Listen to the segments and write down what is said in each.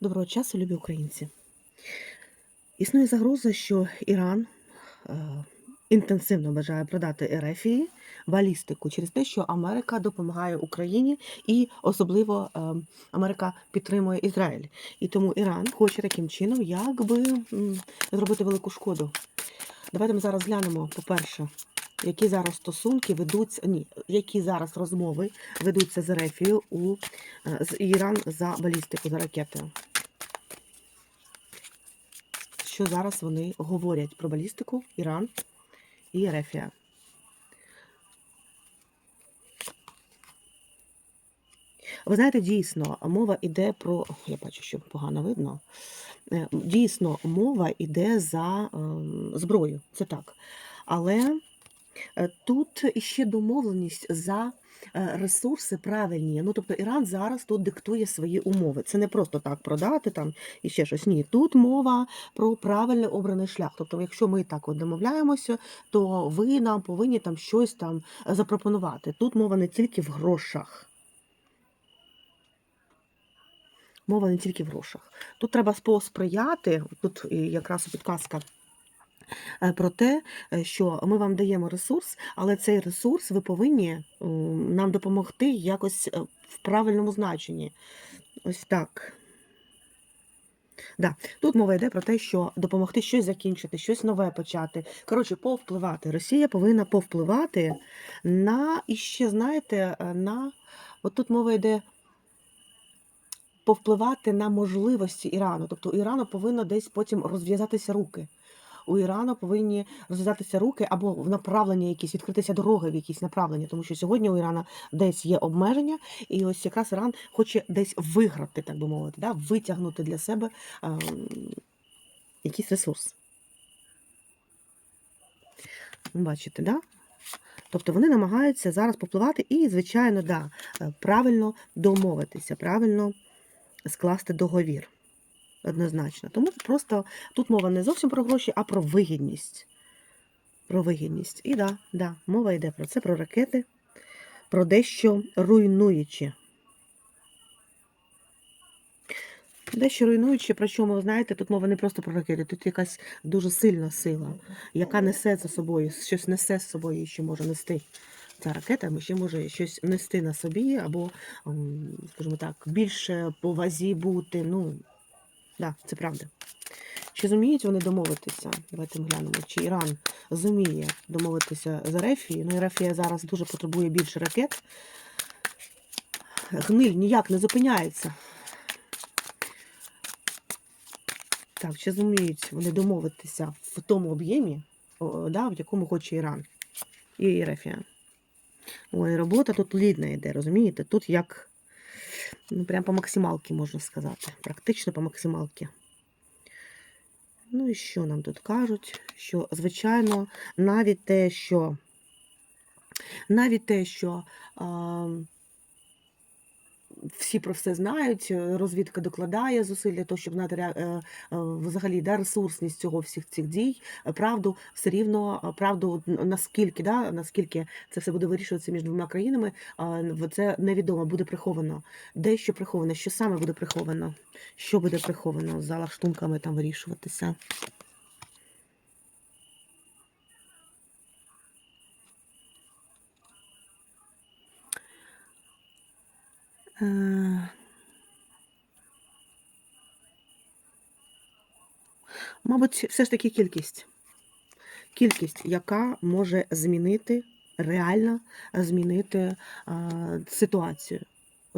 Доброго часу, любі українці. Існує загроза, що Іран е, інтенсивно бажає продати Ерефії балістику через те, що Америка допомагає Україні і особливо е, Америка підтримує Ізраїль. І тому Іран хоче таким чином, якби зробити велику шкоду. Давайте ми зараз глянемо, по-перше, які зараз стосунки ведуться, ні, які зараз розмови ведуться з Ерефією у е, з Іран за балістику, за ракети. Що зараз вони говорять про балістику, Іран і Ерефія. Ви знаєте, дійсно, мова йде про. Я бачу, що погано видно. Е, Дійсно, мова йде за ем, зброю. Це так. Але тут іще домовленість за е, ресурси правильні. Ну, тобто Іран зараз тут диктує свої умови. Це не просто так продати там і ще щось. Ні, тут мова про правильно обраний шлях. Тобто, якщо ми так от домовляємося, то ви нам повинні там щось там запропонувати. Тут мова не тільки в грошах. Мова не тільки в грошах. Тут треба посприяти, тут якраз підказка е, про те, е, що ми вам даємо ресурс, але цей ресурс ви повинні нам допомогти якось е, в правильному значенні. Ось так. Да. Тут мова йде про те, що допомогти щось закінчити, щось нове почати. Коротше, повпливати. Росія повинна повпливати на і ще, знаєте, е, на от тут мова йде повпливати на можливості Ірану. Тобто Ірану повинно десь потім розв'язатися руки. У Ірану повинні розв'язатися руки або в направлення якісь, відкритися дороги в якісь направлення, тому що сьогодні у Ірана десь є обмеження, і ось якраз Іран хоче десь виграти, так би мовити, да? витягнути для себе ем, якийсь ресурс. Бачите, да? Тобто вони намагаються зараз попливати і, звичайно, да, е, правильно домовитися, правильно скласти договір. Однозначно. Тому просто тут мова не зовсім про гроші, а про вигідність. Про вигідність. І да, да, мова йде про це, про ракети, про дещо руйнуюче. Дещо руйнуюче, причому, ви знаєте, тут мова не просто про ракети, тут якась дуже сильна сила, яка несе за собою, щось несе з собою, що може нести ця ракета, ще може щось нести на собі, або, скажімо так, більше по вазі бути. Ну, да, це правда. Чи зуміють вони домовитися? Давайте глянемо, чи Іран зуміє домовитися з Ерефією. Ну, Ерефія зараз дуже потребує більше ракет. Гниль ніяк не зупиняється. Так, чи зуміють вони домовитися в тому об'ємі, да, в якому хоче Іран і Ерефія? Ой, робота тут лідна йде, розумієте? Тут як ну, прям по максималці, можна сказати. Практично по максималці. Ну і що нам тут кажуть? Що, звичайно, навіть те, що навіть те, що а, всі про все знають, е, розвідка докладає зусиль для того, щоб знати е, е, взагалі да, ресурсність цього всіх цих дій, правду, все рівно правду наскільки, да, наскільки це все буде вирішуватися між двома країнами, це невідомо, буде приховано. Дещо приховано, що саме буде приховано, що буде приховано за лаштунками там вирішуватися. Мабуть, все ж таки кількість. Кількість, яка може змінити, реально змінити ситуацію.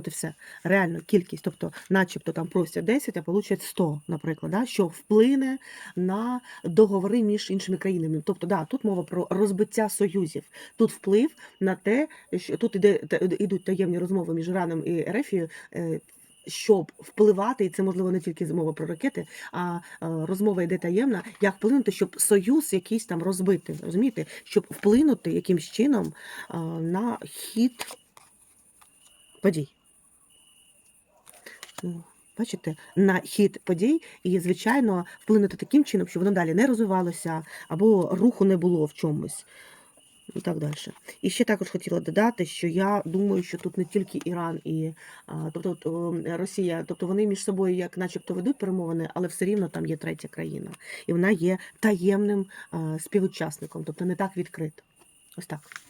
От і все. Реально кількість, тобто, начебто там просять 10, а получать 100, наприклад, да, що вплине на договори між іншими країнами. Тобто, да, тут мова про розбиття союзів. Тут вплив на те, що тут іде та- ідуть таємні розмови між Іраном і Ерефією, е, щоб впливати, і це можливо не тільки мова про ракети, а е, розмова йде таємна, як вплинути, щоб союз якийсь там розбити, розумієте, щоб вплинути якимсь чином е, на хід подій. Ну, Бачите, на хід подій і, звичайно, вплинути таким чином, щоб воно далі не розвивалося або руху не було в чомусь. І так далі. І ще також хотіла додати, що я думаю, що тут не тільки Іран і тобто Росія, тобто вони між собою як начебто ведуть перемовини, але все рівно там є третя країна. І вона є таємним співучасником, тобто не так відкрито. Ось так.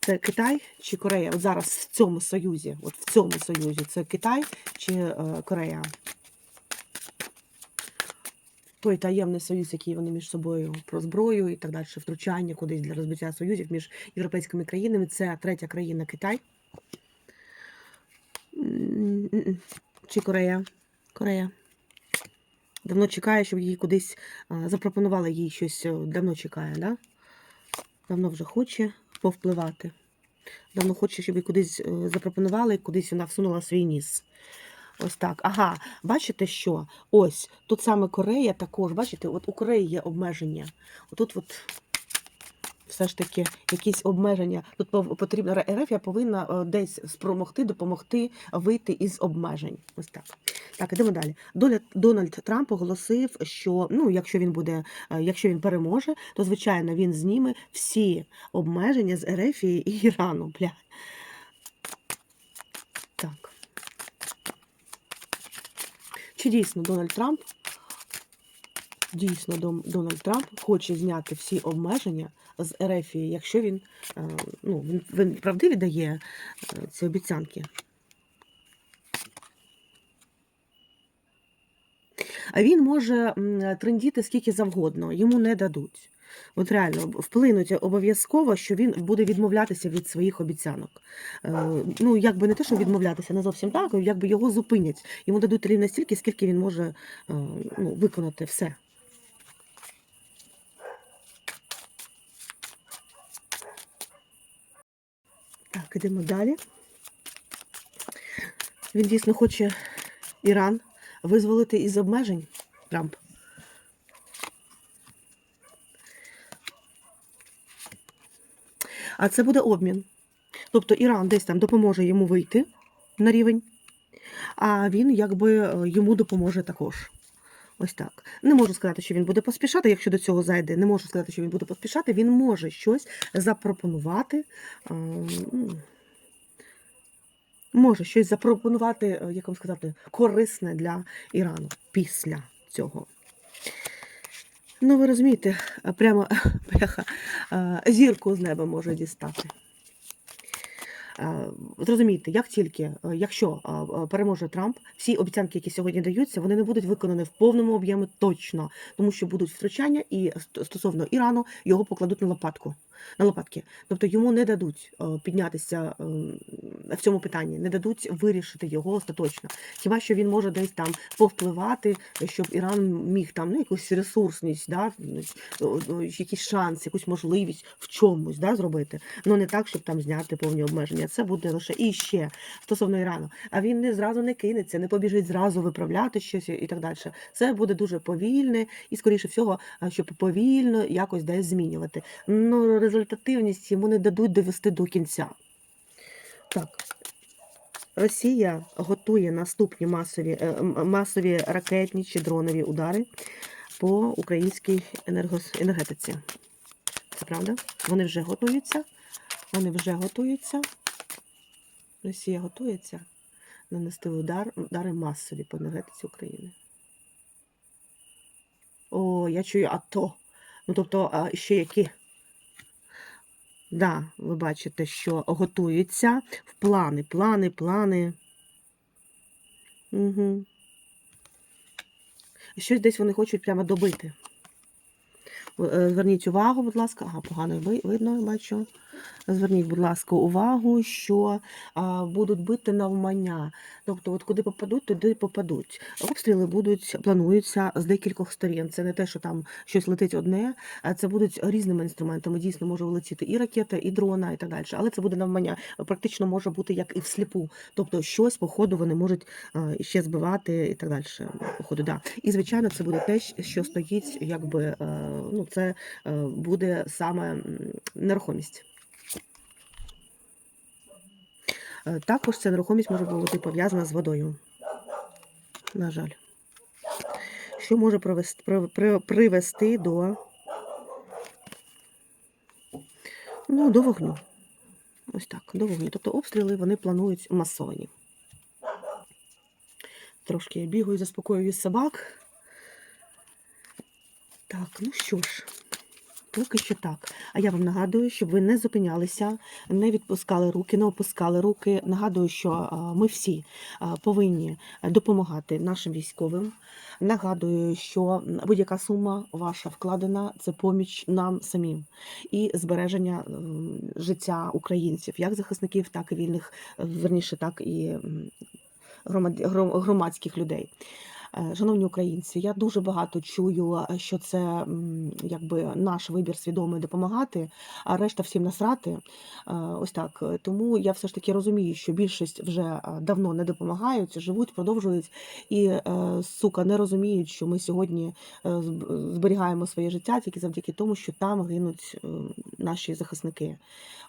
Це Китай чи Корея? От зараз в цьому союзі, от в цьому союзі це Китай чи е, Корея? той таємний союз, який вони між собою про зброю і так далі, втручання кудись для розбиття союзів між європейськими країнами. Це третя країна Китай. Чи Корея? Корея. Давно чекає, щоб її кудись запропонували їй щось. е, Давно чекає, да? Давно вже хоче повпливати. Давно хоче, щоб їй кудись е, запропонували, кудись вона всунула свій ніс. Ось так. Ага, бачите, що? Ось тут саме Корея також, бачите, от у Кореї є обмеження. Отут от все ж таки якісь обмеження. Тут потрібно РФ повинна е, десь спромогти, допомогти вийти із обмежень. Ось так. Так, ідемо далі. Дональд Трамп оголосив, що ну, якщо він буде, е, якщо він переможе, то звичайно він зніме всі обмеження з РФ і Ірану. Бля. Так. Чи дійсно Дональд Трамп дійсно Дональд Трамп хоче зняти всі обмеження з РФ, якщо він, е, ну, він, він правдиві дає е, ці обіцянки? А він може трендіти скільки завгодно, йому не дадуть. От реально вплинуть обов'язково, що він буде відмовлятися від своїх обіцянок. Е, ну, якби не те, що відмовлятися, не зовсім так, якби його зупинять. Йому дадуть рівно стільки, скільки він може ну, виконати все. Так, ідемо далі. Він дійсно хоче Іран визволити із обмежень Трамп. А це буде обмін. Тобто Іран десь там допоможе йому вийти на рівень, а він якби е, йому допоможе також. Ось так. Не можу сказати, що він буде поспішати, якщо до цього зайде. Не можу сказати, що він буде поспішати. Він може щось запропонувати. ну, Може щось запропонувати, е, як вам сказати, корисне для Ірану після цього. Ну, ви розумієте, е, прямо бляха, е, зірку з неба може дістати. Е, Зрозумійте, як тільки, е, якщо е, переможе Трамп, всі обіцянки, які сьогодні даються, вони не будуть виконані в повному об'ємі точно, тому що будуть втручання, і стосовно Ірану його покладуть на лопатку. На лопатки. Тобто йому не дадуть е, піднятися е, в цьому питанні, не дадуть вирішити його остаточно. Хіба що він може десь там повпливати, щоб Іран міг там ну, якусь ресурсність, да, якийсь шанс, якусь можливість в чомусь да, зробити. Ну не так, щоб там зняти повні обмеження. Це буде лише і ще стосовно Ірану. А він не зразу не кинеться, не побіжить зразу виправляти щось і так далі. Це буде дуже повільне і, скоріше всього, щоб повільно якось десь змінювати. Ну, результативність йому не дадуть довести до кінця. Так. Росія готує наступні масові, е, масові ракетні чи дронові удари по українській енергетиці. Це правда? Вони вже готуються. Вони вже готуються. Росія готується нанести удар, удари масові по енергетиці України. О, я чую АТО. Ну, тобто, ще які. Да, ви бачите, що готуються в плани, плани, плани. Угу. Щось десь вони хочуть прямо добити. Е, Зверніть увагу, будь ласка, ага, погано видно, бачу. Зверніть, будь ласка, увагу, що а, будуть бити навмання. Тобто, от куди попадуть, туди попадуть. Обстріли будуть, плануються з декількох сторін. Це не те, що там щось летить одне, а це будуть різними інструментами. Дійсно, може влетіти і ракета, і дрона, і так далі. Але це буде навмання. Практично може бути як і всліпу. Тобто, щось по ходу вони можуть ще збивати і так далі. По ходу, да. І звичайно, це буде те, що стоїть, якби е, ну, це е, буде саме нерухомість. Е, також ця нерухомість може бути пов'язана з водою. На жаль, що може привести до ну, до вогню. Ось так, до вогню. Тобто обстріли вони планують масовані. Трошки я бігаю, заспокоюю собак. Так, ну що ж, поки що так. А я вам нагадую, щоб ви не зупинялися, не відпускали руки, не опускали руки. Нагадую, що ми всі повинні допомагати нашим військовим. Нагадую, що будь-яка сума ваша вкладена це поміч нам самим і збереження життя українців, як захисників, так і вільних, верніше, так і громадських людей. Е, Шановні українці, я дуже багато чую, е, що це якби наш вибір свідомий допомагати, а решта всім насрати. Е, Ось так. Тому я все ж таки розумію, що більшість вже давно не допомагають, живуть, продовжують і сука не розуміють, що ми сьогодні зберігаємо своє життя тільки завдяки тому, що там гинуть наші захисники.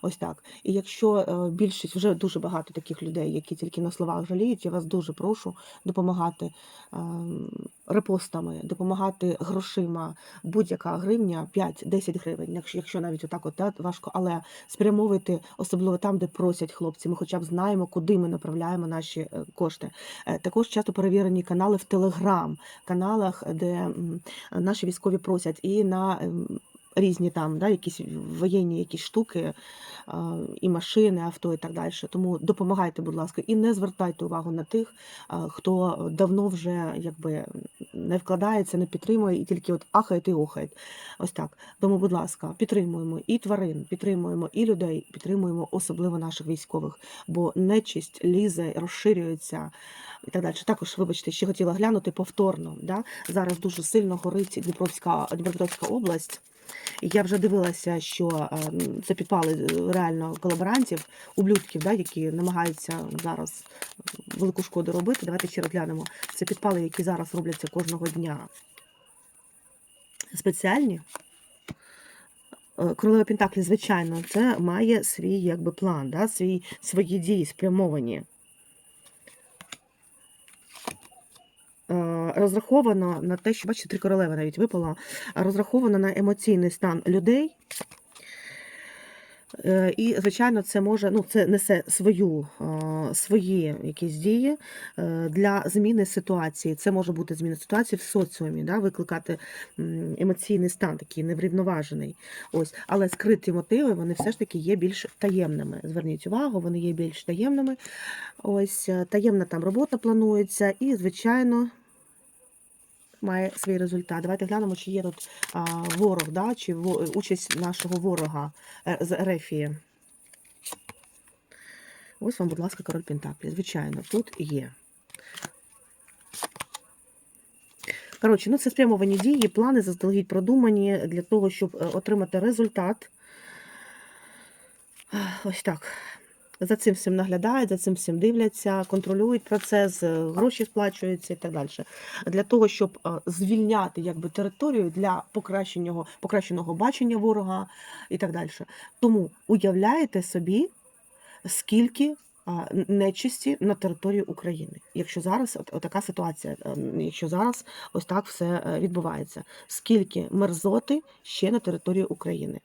Ось так. І якщо більшість вже дуже багато таких людей, які тільки на словах жаліють, я вас дуже прошу допомагати репостами, допомагати грошима. Будь-яка гривня 5-10 гривень, якщо, якщо навіть отак от да, важко, але спрямовувати, особливо там, де просять хлопці. Ми хоча б знаємо, куди ми направляємо наші е, кошти. Е, Також часто перевірені канали в Телеграм, каналах, де наші військові просять, і на ем, різні там, да, якісь воєнні якісь штуки, і машини, авто і так далі. Тому допомагайте, будь ласка, і не звертайте увагу на тих, хто давно вже якби не вкладається, не підтримує і тільки от ахають і охають. Ось так. Тому, будь ласка, підтримуємо і тварин, підтримуємо і людей, підтримуємо особливо наших військових, бо нечисть лізе, розширюється і так далі. Також, вибачте, ще хотіла глянути повторно. Да? Зараз дуже сильно горить Дніпровська, Дніпропетровська область. Я вже дивилася, що це підпали е, реально колаборантів, ублюдків, да, які намагаються зараз велику шкоду робити. Давайте ще розглянемо. Це підпали, які зараз робляться кожного дня. Спеціальні. Е, Королева Пентаклі, звичайно, це має свій якби, план, да, свій, свої дії спрямовані. Розраховано на те, що, бачите, три королеви навіть випала, розраховано на емоційний стан людей. Е, І, звичайно, це може, ну, це несе свою, е, свої якісь дії е, для зміни ситуації. Це може бути зміна ситуації в соціумі, да, викликати емоційний стан, такий неврівноважений. Ось, але скриті мотиви вони все ж таки є більш таємними. Зверніть увагу, вони є більш таємними. Ось е, таємна там робота планується, і, звичайно. Має свій результат. Давайте глянемо, чи є тут а, ворог, да, чи участь нашого ворога е, з Ерефії. Ось вам, будь ласка, король Пентаклі. Звичайно, тут є. Коротше, ну це спрямовані дії, плани заздалегідь продумані для того, щоб е, отримати результат. Ось так. За цим всім наглядають, за цим всім дивляться, контролюють процес, е, гроші сплачуються і так далі. Для того, щоб е, звільняти якби, територію для покращеного, покращеного бачення ворога і так далі. Тому уявляєте собі, скільки нечисті на території України, якщо зараз така ситуація, е, якщо зараз ось так все е, відбувається, скільки мерзоти ще на території України.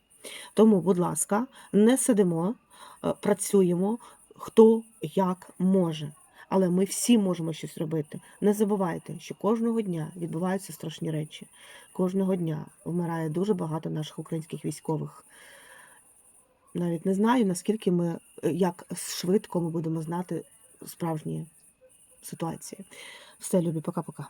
Тому, будь ласка, не сидимо, працюємо хто як може. Але ми всі можемо щось робити. Не забувайте, що кожного дня відбуваються страшні речі. Кожного дня вмирає дуже багато наших українських військових. Навіть не знаю, наскільки ми, е, як швидко ми будемо знати справжні ситуації. Все, любі, пока-пока.